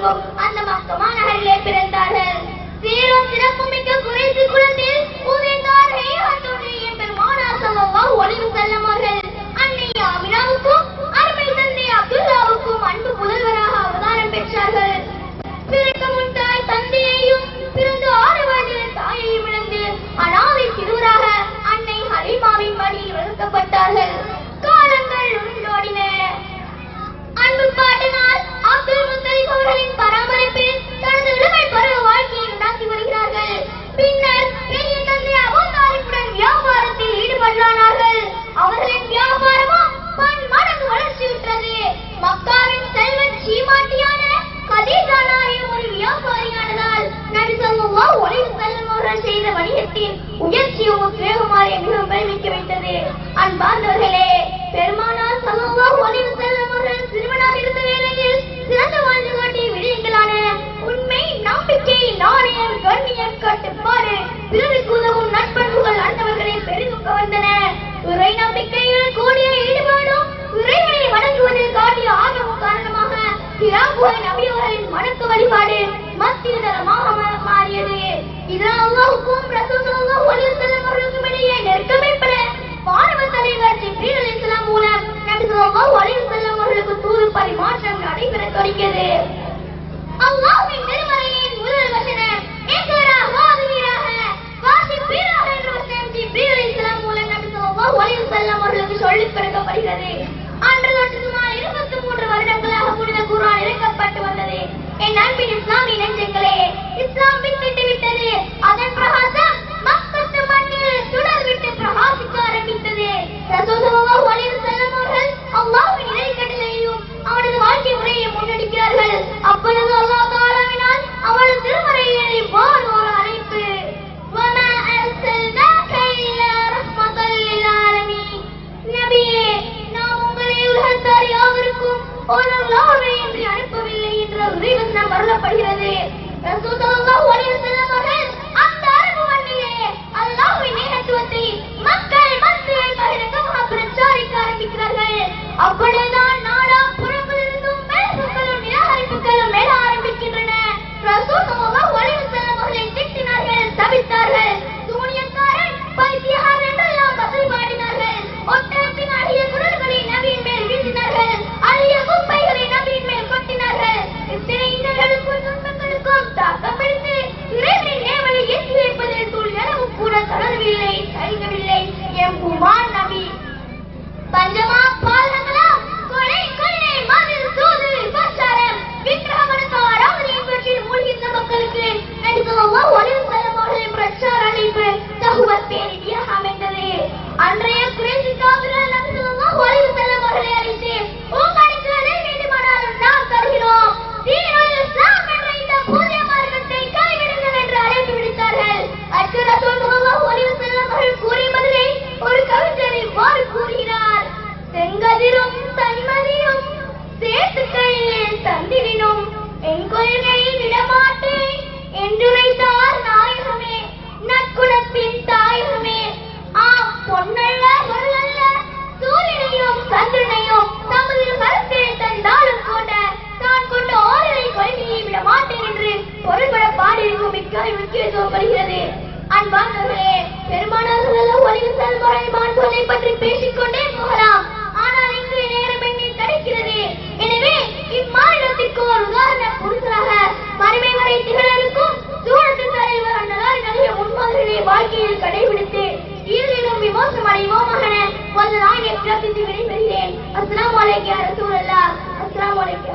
மகத்துவமும் அந்த மகத்துவமான நகரிலே பிறந்தார்கள். பேரும் சிறப்புமிக்க குறைசி குழந்தையில் மக்காவின் செல்வ சீமாட்டியான கதீஜானாரே ஒரு வியாபாரியானதால் நபி ஸல்லல்லாஹு அலைஹி வஸல்லம் அவர்கள் செய்த வணிகத்தின் உயர்ச்சியும் உத்வேகமாரை மிகவும் பெருமிக்க வைத்தது அன்பார்ந்தவர்களே பெருமானார் ஸல்லல்லாஹு அலைஹி வஸல்லம் அவர்கள் சிறுவனாக இருந்த வேளையில் சிறந்த வாழ்ந்து காட்டிய விடயங்களான உண்மை நம்பிக்கை நாணயம் கண்ணியம் கட்டுப்பாடு பிறருக்கு உதவும் நட்பண்புகள் ஆண்டவர்களை பெரிதும் வந்தன துறை நம்பிக்கையில் கூடிய ஈடுபாடு la página de Rasulullah பொருள்பட பாடறிவு மிக்க முக்கியத்துவம் பெறுகிறது அன்பார்ந்தவர்களே பெருமானார் செல்முறை மாண்புகளை பற்றி பேசிக்கொண்டே போகலாம். ஆனால் இன்றைய நேரம் என்னை தடுக்கிறது. எனவே இம்மாநிலத்திற்கு ஒரு உதாரண பொருளாக மறுமை வரை திகழருக்கும் தூரத்து தலைவர் அண்ணலார் நிறைய முன்மாதிரிகளை வாழ்க்கையில் கடைபிடித்து இறுதியிலும் விமோசம் அடைவோம் மகன? வந்து நான் என் பிறப்பித்து விடைபெறுகிறேன். அஸ்லாம் வலைக்கு அரசூழல்லா அஸ்லாம் வலைக்கு